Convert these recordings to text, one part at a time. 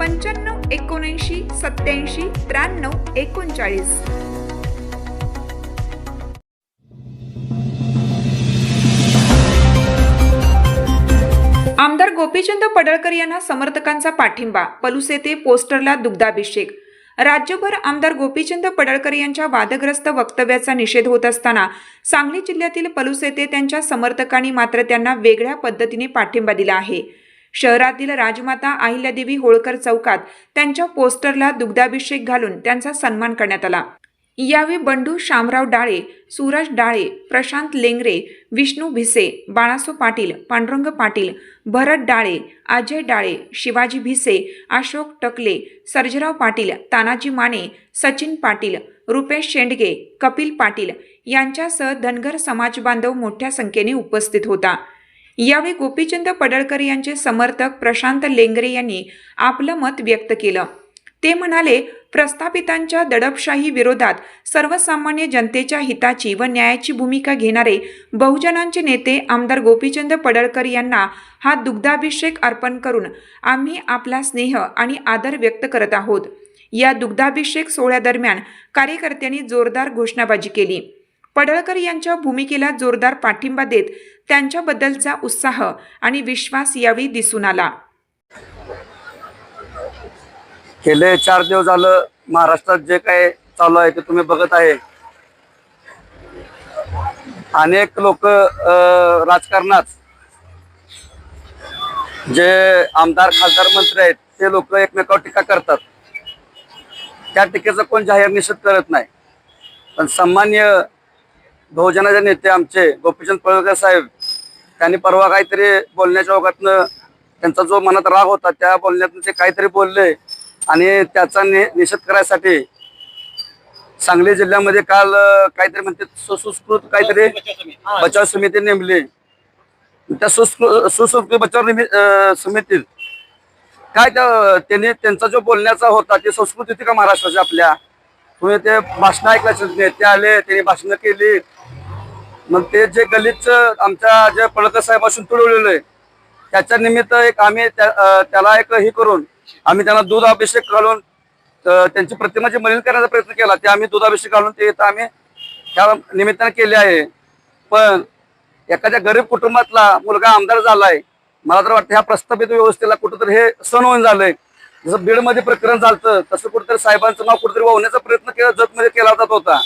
पंच्याण्णव एकोणऐंशी सत्याऐंशी त्र्याण्णव एकोणचाळीस. आमदार गोपीचंद पडळकर यांना समर्थकांचा पाठिंबा पलूस येथे पोस्टरला दुग्धाभिषेक. राज्यभर आमदार गोपीचंद पडळकर यांच्या वादग्रस्त वक्तव्याचा निषेध होत असताना सांगली जिल्ह्यातील पलूस येथे त्यांच्या समर्थकांनी मात्र त्यांना वेगळ्या पद्धतीने पाठिंबा दिला आहे. शहरातील राजमाता अहिल्यादेवी होळकर चौकात त्यांच्या पोस्टरला दुग्धाभिषेक घालून त्यांचा सन्मान करण्यात आला. यावेळी बंडू शामराव डाळे सूरज डाळे प्रशांत लेंगरे विष्णू भिसे बाळासो पाटील पांडुरंग पाटील भरत डाळे अजय डाळे शिवाजी भिसे अशोक टकले सर्जराव पाटील तानाजी माने सचिन पाटील रुपेश शेंडगे कपिल पाटील यांच्यासह धनगर समाज बांधव मोठ्या संख्येने उपस्थित होता. यावेळी गोपीचंद पडळकर यांचे समर्थक प्रशांत लेंगरे यांनी आपलं मत व्यक्त केलं. ते म्हणाले प्रस्थापितांच्या दडपशाही विरोधात सर्वसामान्य जनतेच्या हिताची व न्यायाची भूमिका घेणारे बहुजनांचे नेते आमदार गोपीचंद पडळकर यांना हा दुग्धाभिषेक अर्पण करून आम्ही आपला स्नेह आणि आदर व्यक्त करत आहोत. या दुग्धाभिषेक सोहळ्यादरम्यान कार्यकर्त्यांनी जोरदार घोषणाबाजी केली. पडळकर यांच्या भूमिकेला जोरदार पाठिंबा देत त्यांच्याबद्दलचा उत्साह आणि विश्वास यावेळी दिसून आला. गेले चार दिवस झालं महाराष्ट्रात जे काय चालू आहे ते तुम्ही बघत आहे. अनेक लोक राजकारणात जे आमदार खासदार मंत्री आहेत ते लोक एकमेकावर टीका करतात. त्या टीकेचा कोण जाहीर निषेध करत नाही. पण सामान्य बहुजनाचे नेते आमचे गोपीचंद पळकर साहेब त्यांनी परवा काहीतरी बोलण्याच्या ओघातनं त्यांचा जो मनात राग होता त्या बोलण्यातून ते काहीतरी बोलले आणि त्याचा नि निषेध करायसाठी सांगली जिल्ह्यामध्ये काल काहीतरी म्हणते सुसंस्कृत काहीतरी बचाव समिती नेमली. त्या सुस्कृ सुसंस्कृत बचाव निमि- समितीत काय त्या त्यांनी त्यांचा जो बोलण्याचा होता ते संस्कृती होती का महाराष्ट्राची आपल्या? तुम्ही ते भाषण ऐकल्याचे नेते आले त्यांनी भाषणं केली. मग ते जे गलितच आमच्या जे पळकर साहेबासून तुडवलेलं आहे त्याच्या निमित्त एक आम्ही त्या- त्याला एक हे करून आम्ही त्यांना दूध अभिषेक घालून अं, त्यांची प्रतिमाची मलिन करण्याचा प्रयत्न केला ते आम्ही दूध अभिषेक घालून ते इथं आम्ही त्या निमित्ताने केले आहे. पण एखाद्या गरीब कुटुंबातला मुलगा आमदार झालाय मला तर वाटतं ह्या प्रस्थापित व्यवस्थेला कुठंतरी हे सण होऊन झालंय. जसं बीडमध्ये प्रकरण झालं तसं कुठेतरी साहेबांचं नाव कुठेतरी वाहण्याचा प्रयत्न केला जतमध्ये केला जात होता.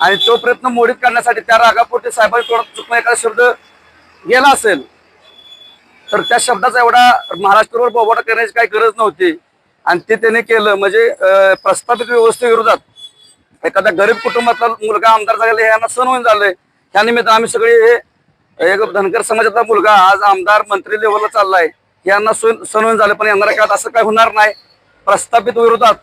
आणि तो प्रयत्न मोडीत करण्यासाठी त्या रागापोटी साहेबांनी थोडा चुकून एखादा शब्द गेला असेल तर त्या शब्दाचा एवढा महाराष्ट्रावर बोबाटा करण्याची काही गरज नव्हती. आणि ते त्याने केलं. म्हणजे प्रस्थापित व्यवस्थेविरोधात एखाद्या गरीब कुटुंबातला मुलगा आमदार झालेला हे यांना सण होऊन झालंय. त्या निमित्त आम्ही सगळे हे एक धनगर समाजातला मुलगा आज आमदार मंत्री लेवलला चाललाय. यांना सण होऊन झालं पण येणाऱ्या काळात असं काय होणार नाही. प्रस्थापित विरोधात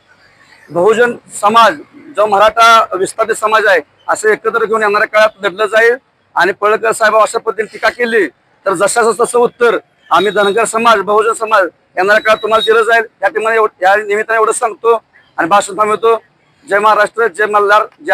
बहुजन समाज जो मराठा विस्थापित समाज आहे असे एकत्र घेऊन येणाऱ्या काळात लढलं जाईल. आणि पळकर साहेब अशा पद्धतीने टीका केली तर जशाच तसं उत्तर आम्ही धनगर समाज बहुजन समाज येणाऱ्या काळात तुम्हाला दिलं जाईल. या ठिकाणी या निमित्ताने एवढं सांगतो आणि भाषण थांबवतो. जय महाराष्ट्र जय मल्हार जय